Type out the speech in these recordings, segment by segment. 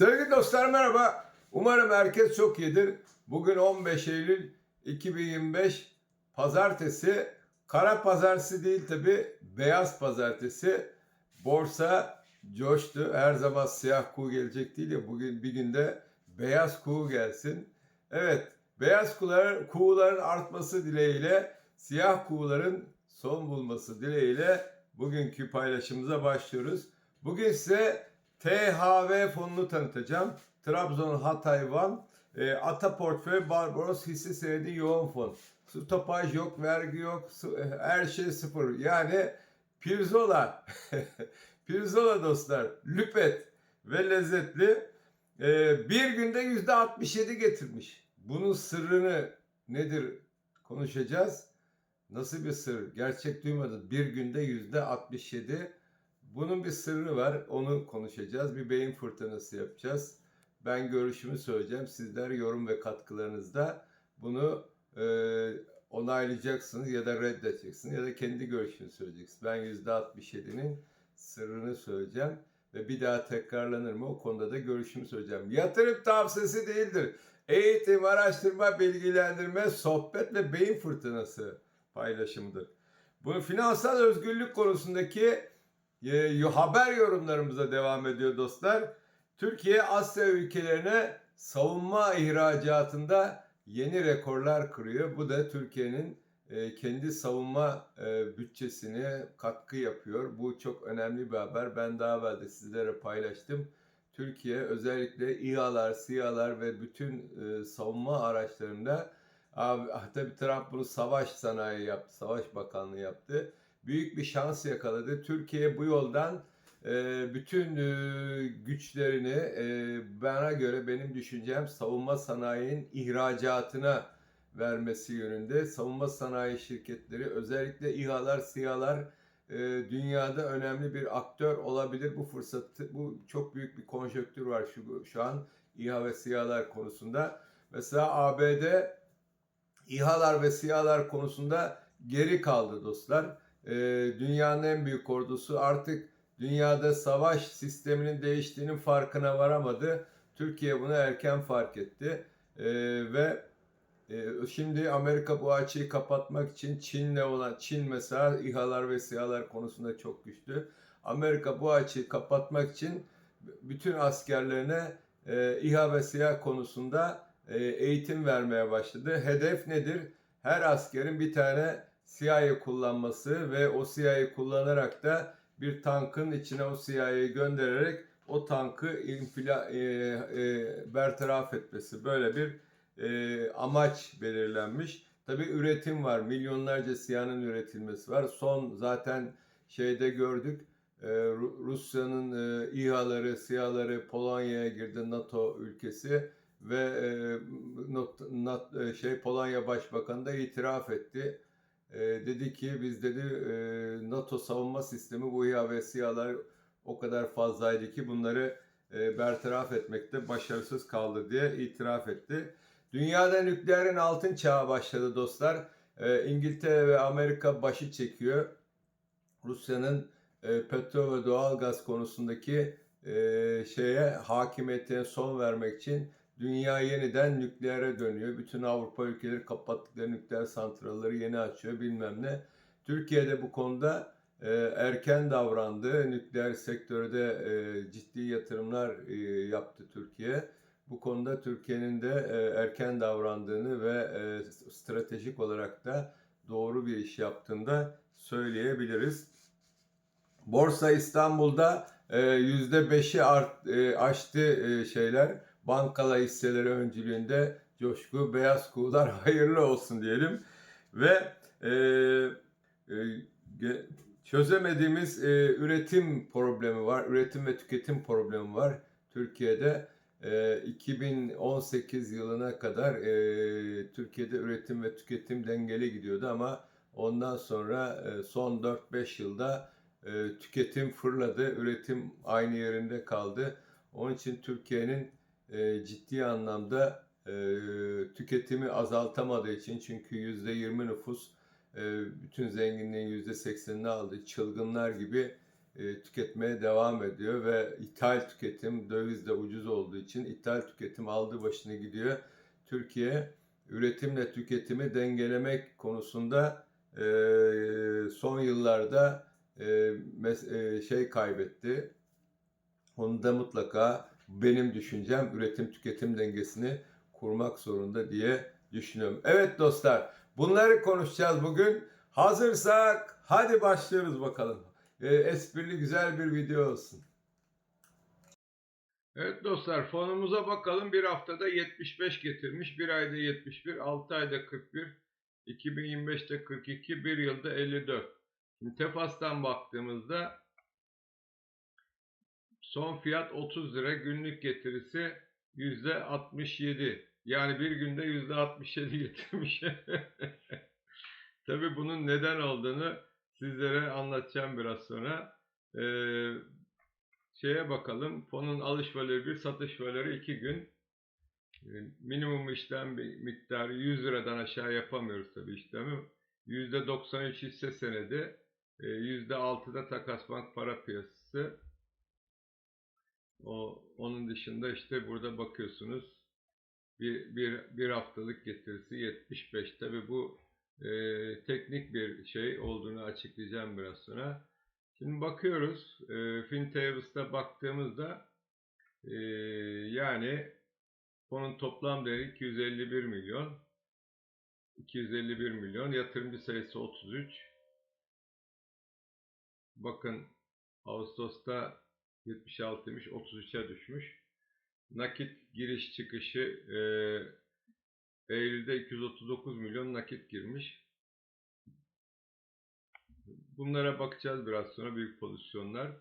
Sevgili dostlar merhaba. Umarım herkes çok iyidir. Bugün 15 Eylül 2025 Pazartesi. Kara pazartesi değil tabi beyaz pazartesi. Borsa coştu. Her zaman siyah kuğu gelecek değil ya bugün bir günde beyaz kuğu gelsin. Evet beyaz kuğuların, kuğuların artması dileğiyle siyah kuğuların son bulması dileğiyle bugünkü paylaşımımıza başlıyoruz. Bugün size THV fonunu tanıtacağım. Trabzon Hatay Van e, Ata Portföy Barbaros hisse senedi yoğun fon. Stopaj yok, vergi yok, su- e, her şey sıfır. Yani pirzola, pirzola dostlar, lüpet ve lezzetli. E, bir günde yüzde 67 getirmiş. Bunun sırrını nedir konuşacağız. Nasıl bir sır? Gerçek duymadın. Bir günde yüzde 67. Bunun bir sırrı var. Onu konuşacağız. Bir beyin fırtınası yapacağız. Ben görüşümü söyleyeceğim. Sizler yorum ve katkılarınızda bunu e, onaylayacaksınız ya da reddedeceksiniz ya da kendi görüşünü söyleyeceksiniz. Ben yüzde 67'nin sırrını söyleyeceğim ve bir daha tekrarlanır mı o konuda da görüşümü söyleyeceğim. Yatırım tavsiyesi değildir. Eğitim, araştırma, bilgilendirme, sohbet ve beyin fırtınası paylaşımıdır. Bu finansal özgürlük konusundaki e, haber yorumlarımıza devam ediyor dostlar. Türkiye Asya ülkelerine savunma ihracatında yeni rekorlar kırıyor. Bu da Türkiye'nin e, kendi savunma e, bütçesine katkı yapıyor. Bu çok önemli bir haber. Ben daha evvel de sizlere paylaştım. Türkiye özellikle İHA'lar, SİHA'lar ve bütün e, savunma araçlarında abi, ah, tabii Trump bunu savaş sanayi yaptı, savaş bakanlığı yaptı. Büyük bir şans yakaladı. Türkiye bu yoldan e, bütün e, güçlerini e, bana göre benim düşüncem savunma sanayinin ihracatına vermesi yönünde. Savunma sanayi şirketleri özellikle İHA'lar, SİHA'lar dünyada önemli bir aktör olabilir. Bu fırsatı, bu çok büyük bir konjonktür var şu, şu an İHA ve SİHA'lar konusunda. Mesela ABD İHA'lar ve SİHA'lar konusunda geri kaldı dostlar. E, dünyanın en büyük ordusu artık dünyada savaş sisteminin değiştiğinin farkına varamadı. Türkiye bunu erken fark etti. E, ve e, şimdi Amerika bu açığı kapatmak için Çin'le olan Çin mesela İHA'lar ve SİHA'lar konusunda çok güçlü. Amerika bu açığı kapatmak için bütün askerlerine e, İHA ve SİHA konusunda e, eğitim vermeye başladı. Hedef nedir? Her askerin bir tane SİHA'yı kullanması ve o SİHA'yı kullanarak da bir tankın içine o SİHA'yı göndererek o tankı infila, e, e, bertaraf etmesi. Böyle bir e, amaç belirlenmiş. Tabi üretim var. Milyonlarca SİHA'nın üretilmesi var. Son zaten şeyde gördük. e, Ru- Rusya'nın e, İHA'ları, SİHA'ları Polonya'ya girdi NATO ülkesi ve e, not, not, e, şey Polonya Başbakanı da itiraf etti. E, dedi ki biz dedi e, NATO savunma sistemi bu İHA ve SİHA'lar o kadar fazlaydı ki bunları e, bertaraf etmekte başarısız kaldı diye itiraf etti. Dünyada nükleerin altın çağı başladı dostlar. E, İngiltere ve Amerika başı çekiyor. Rusya'nın e, petrol ve doğalgaz konusundaki e, şeye hakimiyetine son vermek için dünya yeniden nükleere dönüyor. Bütün Avrupa ülkeleri kapattıkları nükleer santralleri yeni açıyor bilmem ne. Türkiye'de bu konuda e, erken davrandı. Nükleer sektörde e, ciddi yatırımlar e, yaptı Türkiye. Bu konuda Türkiye'nin de e, erken davrandığını ve e, stratejik olarak da doğru bir iş yaptığını da söyleyebiliriz. Borsa İstanbul'da e, %5'i art, e, aştı e, şeyler. Bankala hisseleri öncülüğünde coşku, beyaz kuğular hayırlı olsun diyelim. Ve e, e, çözemediğimiz e, üretim problemi var. Üretim ve tüketim problemi var Türkiye'de. E, 2018 yılına kadar e, Türkiye'de üretim ve tüketim dengeli gidiyordu ama ondan sonra e, son 4-5 yılda e, tüketim fırladı, üretim aynı yerinde kaldı. Onun için Türkiye'nin e, ciddi anlamda e, tüketimi azaltamadığı için çünkü %20 nüfus e, bütün zenginliğin %80'ini aldı. Çılgınlar gibi e, tüketmeye devam ediyor ve ithal tüketim döviz de ucuz olduğu için ithal tüketim aldı başını gidiyor. Türkiye üretimle tüketimi dengelemek konusunda e, son yıllarda e, mes- e, şey kaybetti. Onu da mutlaka benim düşüncem üretim tüketim dengesini kurmak zorunda diye düşünüyorum. Evet dostlar bunları konuşacağız bugün. Hazırsak hadi başlıyoruz bakalım. E, esprili güzel bir video olsun. Evet dostlar fonumuza bakalım. Bir haftada 75 getirmiş. Bir ayda 71, 6 ayda 41, 2025'te 42, bir yılda 54. Şimdi Tefas'tan baktığımızda son fiyat 30 lira. Günlük getirisi %67. Yani bir günde %67 getirmiş. Tabii bunun neden olduğunu sizlere anlatacağım biraz sonra. Ee, şeye bakalım. Fonun alış valörü 1, satış valörü 2 gün. Ee, Minimum işlem miktarı 100 liradan aşağı yapamıyoruz tabii işlemi. %93 hisse senedi. Ee, %6'da takas bank para piyasası. O, onun dışında işte burada bakıyorsunuz bir, bir, bir haftalık getirisi 75. Tabii bu e, teknik bir şey olduğunu açıklayacağım biraz sonra. Şimdi bakıyoruz. E, FinTables'ta baktığımızda e, yani fonun toplam değeri 251 milyon. 251 milyon. Yatırımcı sayısı 33. Bakın Ağustos'ta 76'ymış 33'e düşmüş. Nakit giriş çıkışı e, Eylül'de 239 milyon nakit girmiş. Bunlara bakacağız biraz sonra büyük pozisyonlar.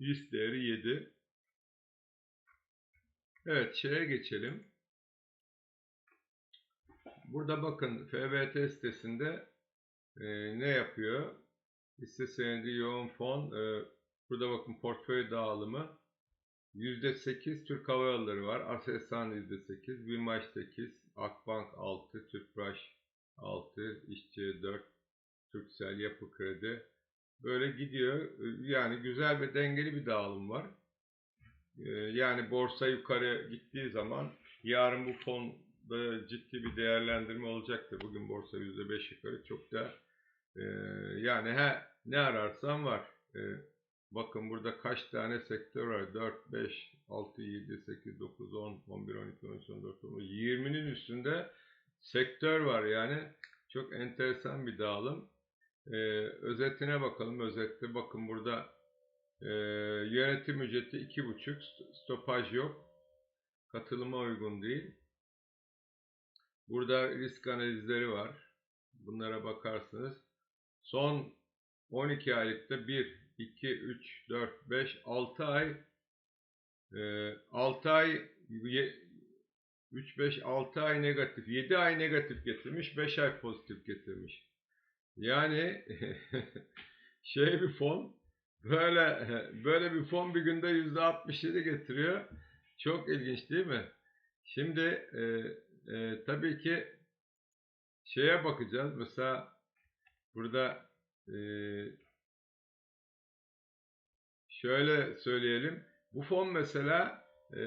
Risk değeri 7. Evet şeye geçelim. Burada bakın FBT sitesinde e, ne yapıyor? Hisse senedi yoğun fon. E, burada bakın portföy dağılımı. %8 Türk Hava Yolları var. Aselsan %8, BİMAŞ 8, Akbank 6, Tüpraş 6, İşçi 4, Türksel Yapı Kredi. Böyle gidiyor. Yani güzel ve dengeli bir dağılım var. Ee, Yani borsa yukarı gittiği zaman yarın bu fonda ciddi bir değerlendirme olacaktır. Bugün borsa %5 yukarı çok da e, yani he, ne ararsan var. Bakın burada kaç tane sektör var? 4, 5, 6, 7, 8, 9, 10, 11, 12, 13, 14, 15, 20'nin üstünde sektör var yani. Çok enteresan bir dağılım. Ee, özetine bakalım. Özette bakın burada e, yönetim ücreti 2,5, stopaj yok. Katılıma uygun değil. Burada risk analizleri var. Bunlara bakarsınız. Son 12 aylıkta 1, 2, 3, 4, 5, 6 ay e, 6 ay 3, 5, 6 ay negatif, 7 ay negatif getirmiş, 5 ay pozitif getirmiş. Yani şey bir fon böyle böyle bir fon bir günde %67 getiriyor. Çok ilginç değil mi? Şimdi e, e, tabii ki şeye bakacağız. Mesela burada e, şöyle söyleyelim. Bu fon mesela e,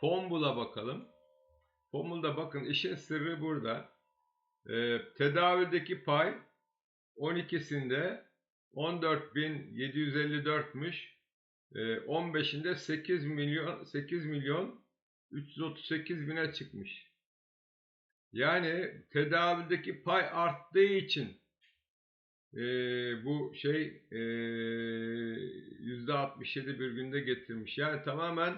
Fombul'a bakalım. Fombul'da bakın işin sırrı burada. E, tedavideki pay 12'sinde 14.754'müş. E, 15'inde 8 milyon 8 milyon 338 bine çıkmış. Yani tedavideki pay arttığı için e, bu şey e, %67 bir günde getirmiş. Yani tamamen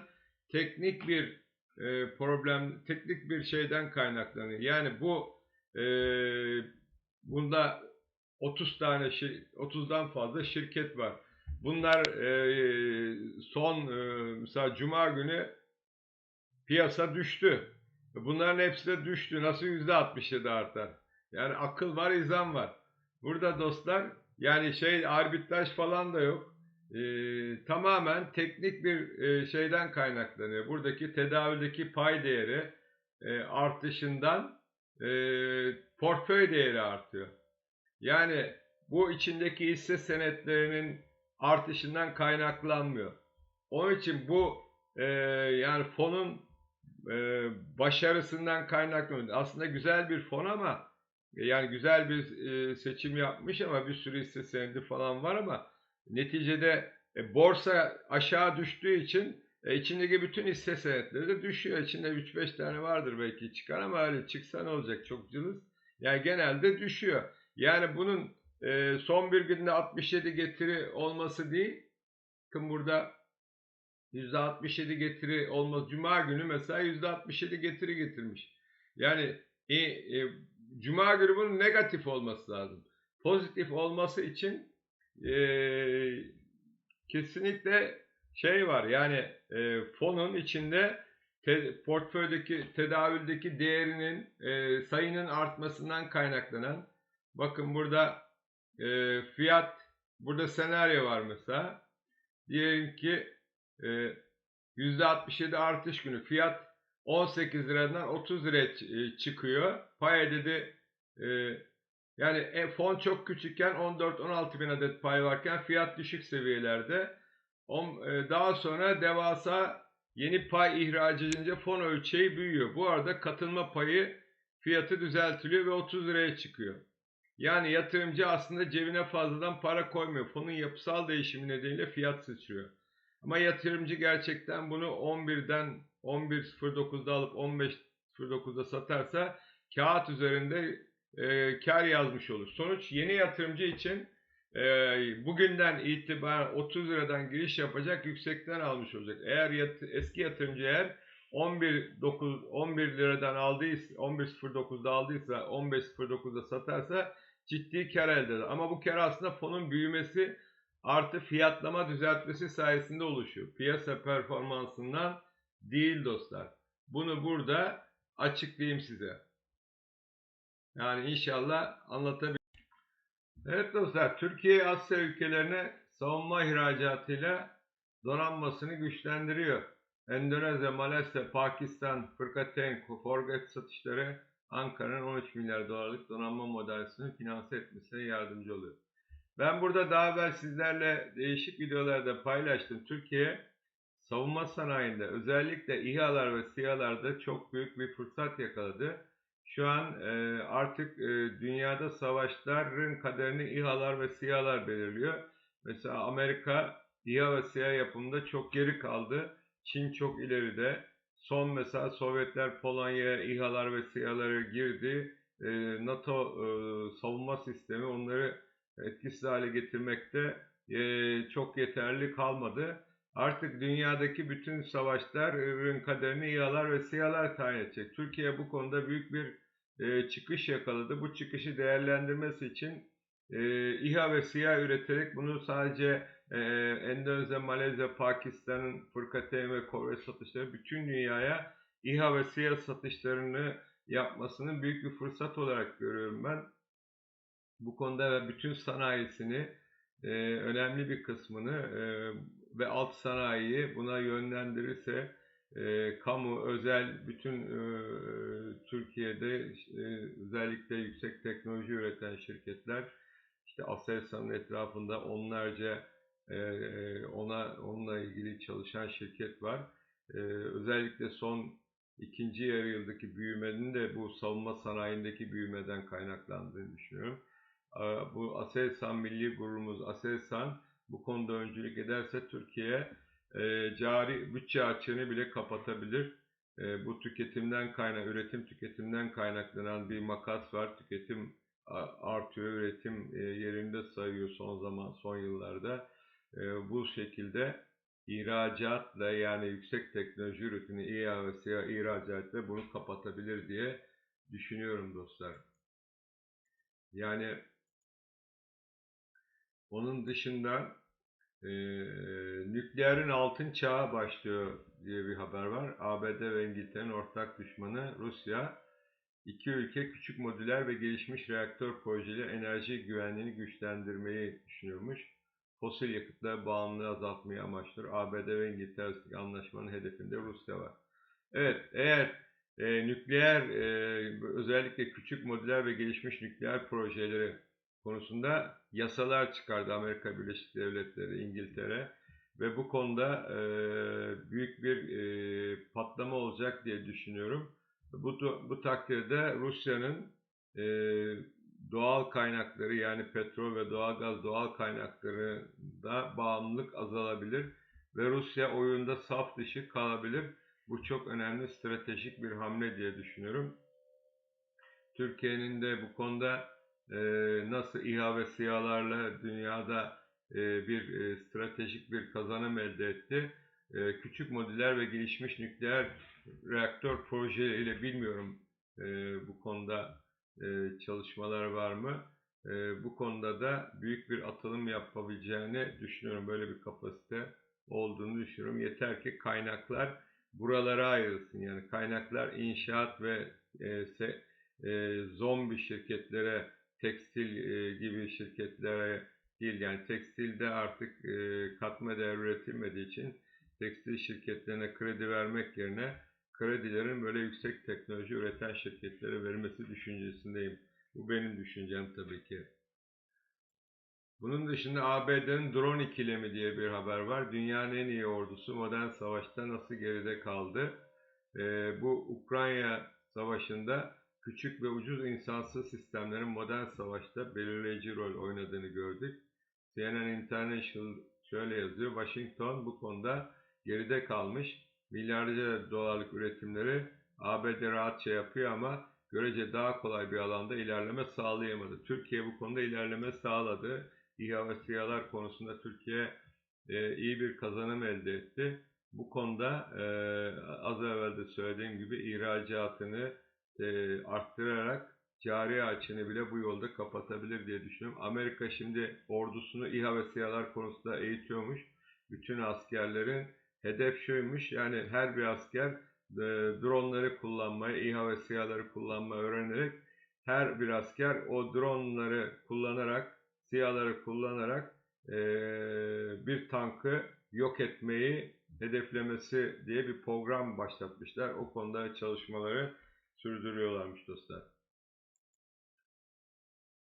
teknik bir e, problem, teknik bir şeyden kaynaklanıyor. Yani bu e, bunda 30 tane şey, 30'dan fazla şirket var. Bunlar e, son e, mesela Cuma günü piyasa düştü. Bunların hepsi de düştü. Nasıl %67 artar? Yani akıl var, izan var. Burada dostlar yani şey arbitraj falan da yok. Ee, tamamen teknik bir e, şeyden kaynaklanıyor. Buradaki tedavideki pay değeri e, artışından e, portföy değeri artıyor. Yani bu içindeki hisse senetlerinin artışından kaynaklanmıyor. Onun için bu e, yani fonun e, başarısından kaynaklanıyor. Aslında güzel bir fon ama e, yani güzel bir e, seçim yapmış ama bir sürü hisse senedi falan var ama neticede e, borsa aşağı düştüğü için e, içindeki bütün hisse senetleri de düşüyor. İçinde 3-5 tane vardır belki çıkar ama öyle çıksa ne olacak çok cılız. Yani genelde düşüyor. Yani bunun e, son bir günde 67 getiri olması değil. Bakın burada %67 getiri olmaz. Cuma günü mesela %67 getiri getirmiş. Yani e, e, Cuma günü bunun negatif olması lazım. Pozitif olması için e, kesinlikle şey var yani e, fonun içinde te, portföydeki tedavüldeki değerinin e, sayının artmasından kaynaklanan bakın burada e, fiyat burada senaryo var mesela diyelim ki e, %67 artış günü fiyat 18 liradan 30 liraya e, çıkıyor. Pay dedi yani e, fon çok küçükken 14-16 bin adet pay varken fiyat düşük seviyelerde. E, daha sonra devasa yeni pay ihraç edince fon ölçeği büyüyor. Bu arada katılma payı fiyatı düzeltiliyor ve 30 liraya çıkıyor. Yani yatırımcı aslında cebine fazladan para koymuyor. Fonun yapısal değişimi nedeniyle fiyat sıçrıyor. Ama yatırımcı gerçekten bunu 11'den 11.09'da alıp 15.09'da satarsa kağıt üzerinde e, kar yazmış olur. Sonuç yeni yatırımcı için e, bugünden itibaren 30 liradan giriş yapacak yüksekten almış olacak. Eğer yat, eski yatırımcı eğer 11 9 11 liradan aldıysa 11.09'da aldıysa 15.09'da satarsa ciddi kar elde eder. Ama bu kar aslında fonun büyümesi artı fiyatlama düzeltmesi sayesinde oluşuyor. Piyasa performansından değil dostlar. Bunu burada açıklayayım size. Yani inşallah anlatabilirim. Evet dostlar, Türkiye Asya ülkelerine savunma ihracatıyla donanmasını güçlendiriyor. Endonezya, Malezya, Pakistan, Fırkateyn, Forget satışları Ankara'nın 13 milyar dolarlık donanma modelini finanse etmesine yardımcı oluyor. Ben burada daha evvel sizlerle değişik videolarda paylaştım. Türkiye savunma sanayinde özellikle İHA'lar ve SİHA'larda çok büyük bir fırsat yakaladı. Şu an e, artık e, dünyada savaşların kaderini İHA'lar ve SİHA'lar belirliyor. Mesela Amerika İHA ve SİHA yapımında çok geri kaldı. Çin çok ileride. Son mesela Sovyetler Polonya'ya İHA'lar ve SİHA'ları girdi. E, NATO e, savunma sistemi onları etkisiz hale getirmekte e, çok yeterli kalmadı. Artık dünyadaki bütün savaşların kaderini İHA'lar ve SİHA'lar tayin edecek. Türkiye bu konuda büyük bir e, çıkış yakaladı. Bu çıkışı değerlendirmesi için e, İHA ve SİHA üreterek bunu sadece e, Endonezya, Malezya, Pakistan'ın Fırkateyn ve Kore satışları bütün dünyaya İHA ve SİHA satışlarını yapmasının büyük bir fırsat olarak görüyorum ben. Bu konuda bütün sanayisini, e, önemli bir kısmını e, ve alt sanayiyi buna yönlendirirse e, kamu, özel, bütün e, Türkiye'de e, özellikle yüksek teknoloji üreten şirketler, işte Aselsan'ın etrafında onlarca e, ona onunla ilgili çalışan şirket var. E, özellikle son ikinci yarı yıldaki büyümenin de bu savunma sanayindeki büyümeden kaynaklandığını düşünüyorum. Bu Aselsan milli gururumuz Aselsan bu konuda öncülük ederse Türkiye e, cari bütçe açığını bile kapatabilir. E, bu tüketimden kaynak, üretim tüketimden kaynaklanan bir makas var. Tüketim artıyor, üretim e, yerinde sayıyor son zaman, son yıllarda. E, bu şekilde ihracatla yani yüksek teknoloji üretimi İHA ve SİHA ihracatla bunu kapatabilir diye düşünüyorum dostlar. Yani onun dışında e, nükleerin altın çağı başlıyor diye bir haber var. ABD ve İngiltere'nin ortak düşmanı Rusya. İki ülke küçük modüler ve gelişmiş reaktör projeleri enerji güvenliğini güçlendirmeyi düşünüyormuş. Fosil yakıtlara bağımlılığı azaltmayı amaçlıyor. ABD ve İngiltere anlaşmanın hedefinde Rusya var. Evet, eğer e, nükleer, e, özellikle küçük modüler ve gelişmiş nükleer projeleri konusunda yasalar çıkardı Amerika Birleşik Devletleri, İngiltere ve bu konuda e, büyük bir e, patlama olacak diye düşünüyorum. Bu, bu takdirde Rusya'nın e, doğal kaynakları yani petrol ve doğalgaz doğal kaynaklarında bağımlılık azalabilir ve Rusya oyunda saf dışı kalabilir. Bu çok önemli stratejik bir hamle diye düşünüyorum. Türkiye'nin de bu konuda e, nasıl İHA ve SİHA'larla dünyada e, bir e, stratejik bir kazanım elde etti. E, küçük modüler ve gelişmiş nükleer reaktör projeleriyle bilmiyorum e, bu konuda e, çalışmalar var mı? E, bu konuda da büyük bir atılım yapabileceğini düşünüyorum. Böyle bir kapasite olduğunu düşünüyorum. Yeter ki kaynaklar buralara ayrılsın. Yani kaynaklar inşaat ve e, se, e, zombi şirketlere, tekstil e, gibi şirketlere değil. Yani tekstilde artık e, katma değer üretilmediği için tekstil şirketlerine kredi vermek yerine kredilerin böyle yüksek teknoloji üreten şirketlere verilmesi düşüncesindeyim. Bu benim düşüncem tabii ki. Bunun dışında ABD'nin drone ikilemi diye bir haber var. Dünyanın en iyi ordusu modern savaşta nasıl geride kaldı? Ee, bu Ukrayna savaşında küçük ve ucuz insansız sistemlerin modern savaşta belirleyici rol oynadığını gördük. CNN International şöyle yazıyor. Washington bu konuda geride kalmış. Milyarlarca dolarlık üretimleri ABD rahatça yapıyor ama görece daha kolay bir alanda ilerleme sağlayamadı. Türkiye bu konuda ilerleme sağladı. İHA ve SİHA'lar konusunda Türkiye e, iyi bir kazanım elde etti. Bu konuda e, az evvel de söylediğim gibi ihracatını e, arttırarak cari açını bile bu yolda kapatabilir diye düşünüyorum. Amerika şimdi ordusunu İHA ve SİHA'lar konusunda eğitiyormuş. Bütün askerlerin hedef şuymuş yani her bir asker e, dronları kullanmayı, İHA ve SİHA'ları kullanmayı öğrenerek her bir asker o dronları kullanarak, SİHA'ları kullanarak e, bir tankı yok etmeyi hedeflemesi diye bir program başlatmışlar. O konuda çalışmaları sürdürüyorlarmış dostlar.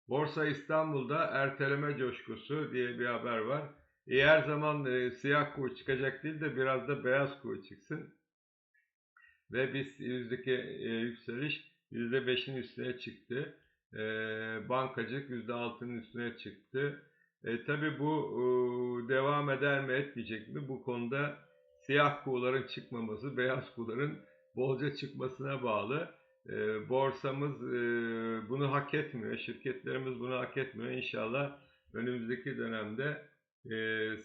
Borsa İstanbul'da erteleme coşkusu diye bir haber var. E, her zaman e, siyah kuğu çıkacak değil de biraz da beyaz kuğu çıksın. Ve biz yüzdeki e, yükseliş %5'in üstüne çıktı. E, bankacılık %6'nın üstüne çıktı. E, Tabi bu e, devam eder mi etmeyecek mi? Bu konuda siyah kuğuların çıkmaması, beyaz kuğuların bolca çıkmasına bağlı. E, borsamız e, bunu hak etmiyor, şirketlerimiz bunu hak etmiyor. İnşallah önümüzdeki dönemde e,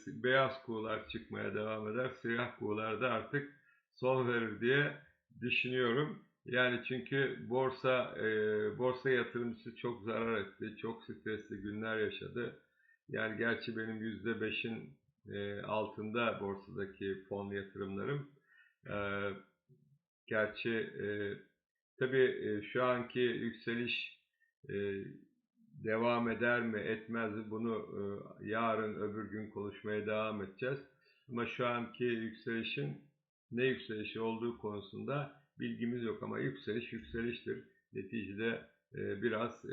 beyaz kuğular çıkmaya devam eder, siyah kuğular da artık son verir diye düşünüyorum. Yani çünkü borsa e, borsa yatırımcısı çok zarar etti, çok stresli günler yaşadı. Yani gerçi benim yüzde beşin e, altında borsadaki fon yatırımlarım. E, gerçi e, tabii e, şu anki yükseliş e, devam eder mi etmez bunu e, yarın öbür gün konuşmaya devam edeceğiz. Ama şu anki yükselişin ne yükselişi olduğu konusunda bilgimiz yok ama yükseliş yükseliştir. Neticede biraz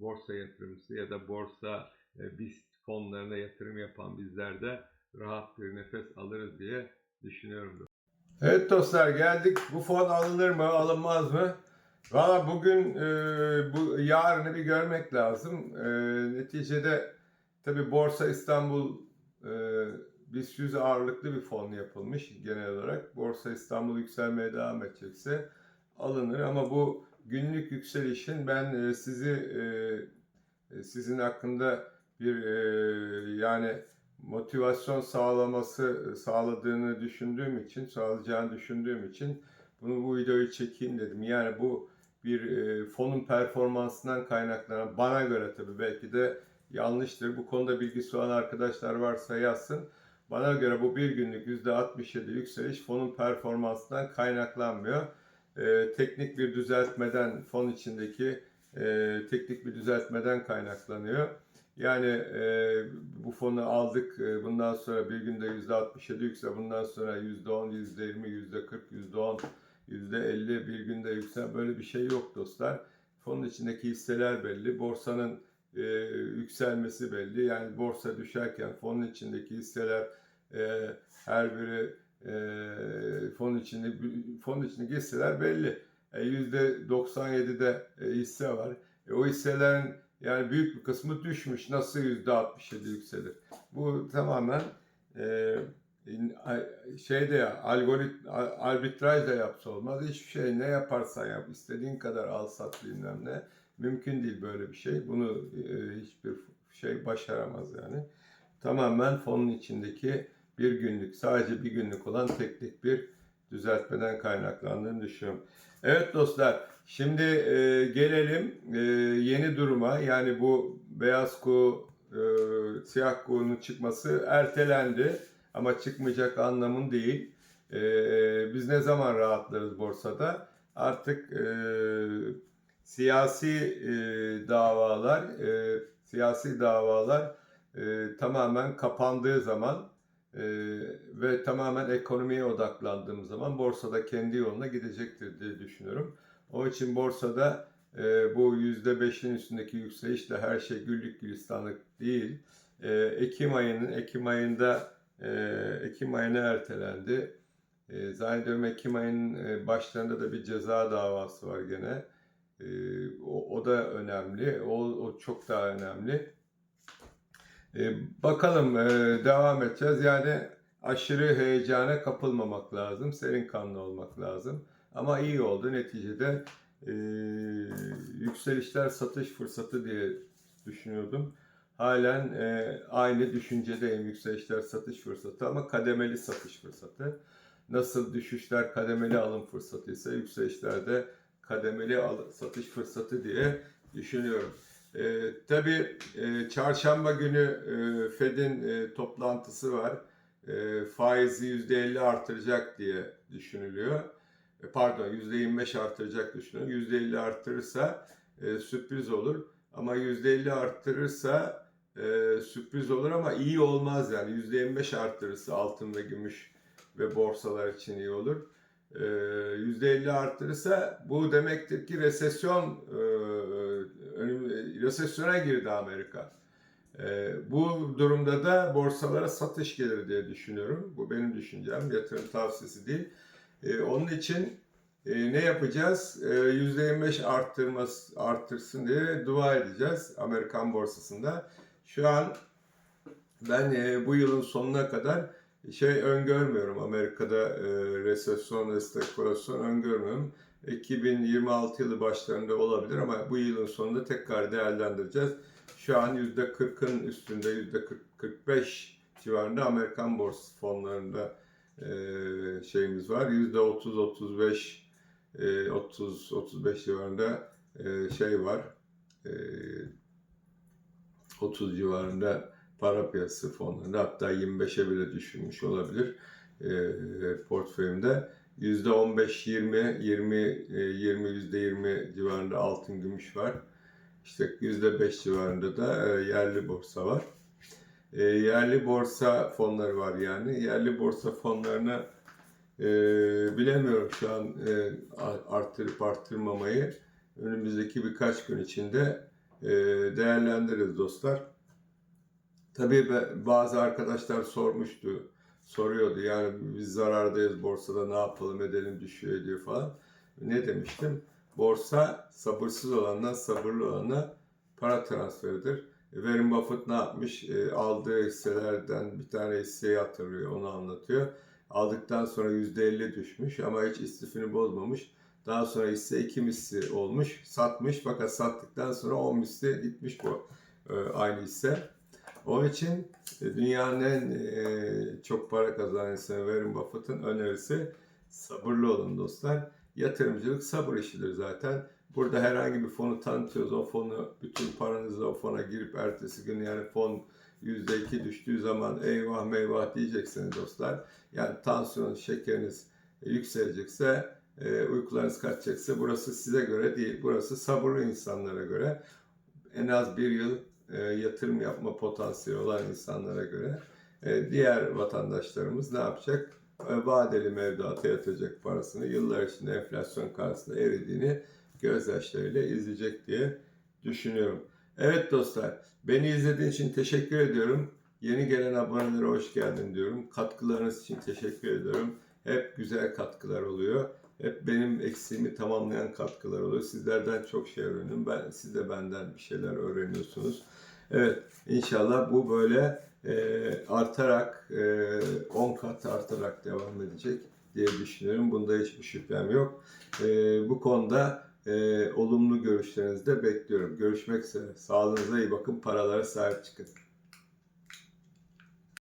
borsa yatırımcısı ya da borsa BIST fonlarına yatırım yapan bizler de rahat bir nefes alırız diye düşünüyorum. Evet dostlar geldik. Bu fon alınır mı alınmaz mı? Valla bugün e, bu yarını bir görmek lazım. E, neticede tabi Borsa İstanbul e, BIST 100 ağırlıklı bir fon yapılmış genel olarak. Borsa İstanbul yükselmeye devam edecekse alınır ama bu günlük yükselişin ben e, sizi e, sizin hakkında bir e, yani motivasyon sağlaması sağladığını düşündüğüm için, sağlayacağını düşündüğüm için bunu bu videoyu çekeyim dedim. Yani bu bir e, fonun performansından kaynaklanan bana göre tabii belki de yanlıştır. Bu konuda bilgisi olan arkadaşlar varsa yazsın. Bana göre bu bir günlük %67 yükseliş fonun performansından kaynaklanmıyor. E, teknik bir düzeltmeden fon içindeki e, teknik bir düzeltmeden kaynaklanıyor. Yani e, bu fonu aldık. E, bundan sonra bir günde %67 yüksel. Bundan sonra %10, %20, %40, %10, %50 bir günde yüksel. Böyle bir şey yok dostlar. Fonun içindeki hisseler belli. Borsanın e, yükselmesi belli. Yani borsa düşerken fonun içindeki hisseler e, her biri e, fon içinde fon içindeki hisseler belli. E, %97'de e, hisse var. E, o hisselerin yani büyük bir kısmı düşmüş. Nasıl %67 yükselir? Bu tamamen e, a- şeyde ya algorit arbitraj da yapsa olmaz. Hiçbir şey ne yaparsan yap. istediğin kadar al sat bilmem ne. Mümkün değil böyle bir şey. Bunu e, hiçbir şey başaramaz yani. Tamamen fonun içindeki bir günlük, sadece bir günlük olan teknik bir düzeltmeden kaynaklandığını düşünüyorum. Evet dostlar, şimdi e, gelelim e, yeni duruma. Yani bu beyaz kuğu, e, siyah kuğunun çıkması ertelendi. Ama çıkmayacak anlamın değil. E, biz ne zaman rahatlarız borsada? Artık e, siyasi e, davalar, e, siyasi davalar e, tamamen kapandığı zaman e, ve tamamen ekonomiye odaklandığım zaman borsada kendi yoluna gidecektir diye düşünüyorum. O için borsada e, bu %5'in üstündeki yükselişle her şey güllük gülistanlık değil. E, Ekim ayının Ekim ayında e, Ekim ayına ertelendi. E, zannediyorum Ekim ayının e, başlarında da bir ceza davası var gene. E, o, o da önemli. O, o çok daha önemli. E, bakalım e, devam edeceğiz. Yani aşırı heyecana kapılmamak lazım. Serin kanlı olmak lazım. Ama iyi oldu. Neticede e, yükselişler satış fırsatı diye düşünüyordum. Halen e, aynı düşüncedeyim. Yükselişler satış fırsatı ama kademeli satış fırsatı. Nasıl düşüşler kademeli alım fırsatı ise yükselişlerde kademeli al- satış fırsatı diye düşünüyorum. E, tabii e, çarşamba günü e, Fed'in e, toplantısı var. E, faizi %50 artıracak diye düşünülüyor. E, pardon %25 artıracak düşünüyor. %50 artırırsa e, sürpriz olur. Ama %50 arttırırsa e, sürpriz olur ama iyi olmaz yani. %25 arttırırsa altın ve gümüş ve borsalar için iyi olur. E, %50 arttırırsa bu demektir ki resesyon e, önüm, resesyona girdi Amerika. E, bu durumda da borsalara satış gelir diye düşünüyorum. Bu benim düşüncem. Yatırım tavsiyesi değil. E, onun için e, ne yapacağız? E, %25 arttırması, arttırsın diye dua edeceğiz Amerikan borsasında. Şu an ben e, bu yılın sonuna kadar şey öngörmüyorum. Amerika'da e, resesyon ve öngörmüyorum. 2026 yılı başlarında olabilir ama bu yılın sonunda tekrar değerlendireceğiz. Şu an %40'ın üstünde %40-45 civarında Amerikan borsa fonlarında şeyimiz var. %30-35 30-35 civarında şey var. E, 30 civarında para piyasası fonlarında hatta 25'e bile düşürmüş olabilir portföyümde. %15-20, 20, e, 20, %20 civarında altın gümüş var. İşte %5 civarında da yerli borsa var. E, yerli borsa fonları var yani. Yerli borsa fonlarına e, bilemiyorum şu an e, arttırıp arttırmamayı. Önümüzdeki birkaç gün içinde e, değerlendiririz dostlar. Tabii bazı arkadaşlar sormuştu, soruyordu yani biz zarardayız borsada ne yapalım edelim düşüyor ediyor falan. Ne demiştim? Borsa sabırsız olandan sabırlı olana para transferidir. Warren Buffett ne yapmış? E, aldığı hisselerden bir tane hisseyi hatırlıyor, onu anlatıyor. Aldıktan sonra %50 düşmüş ama hiç istifini bozmamış. Daha sonra hisse iki misli olmuş, satmış fakat sattıktan sonra 10 misli gitmiş bu e, aynı hisse. Onun için e, dünyanın en e, çok para kazanan insanı Warren Buffett'ın önerisi sabırlı olun dostlar. Yatırımcılık sabır işidir zaten. Burada herhangi bir fonu tanıtıyoruz. O fonu bütün paranızla o fona girip ertesi gün yani fon %2 düştüğü zaman eyvah meyvah diyeceksiniz dostlar. Yani tansiyon, şekeriniz yükselecekse, e, uykularınız kaçacaksa burası size göre değil. Burası sabırlı insanlara göre. En az bir yıl e, yatırım yapma potansiyeli olan insanlara göre. E, diğer vatandaşlarımız ne yapacak? Vadeli mevduata yatacak parasını yıllar içinde enflasyon karşısında eridiğini gözyaşlarıyla izleyecek diye düşünüyorum. Evet dostlar, beni izlediğiniz için teşekkür ediyorum. Yeni gelen abonelere hoş geldin diyorum. Katkılarınız için teşekkür ediyorum. Hep güzel katkılar oluyor. Hep benim eksiğimi tamamlayan katkılar oluyor. Sizlerden çok şey öğreniyorum. Ben, siz de benden bir şeyler öğreniyorsunuz. Evet, inşallah bu böyle e, artarak, e, 10 kat artarak devam edecek diye düşünüyorum. Bunda hiçbir şüphem yok. E, bu konuda e, olumlu görüşlerinizi de bekliyorum. Görüşmek üzere. Sağlığınıza iyi bakın. Paralara sahip çıkın.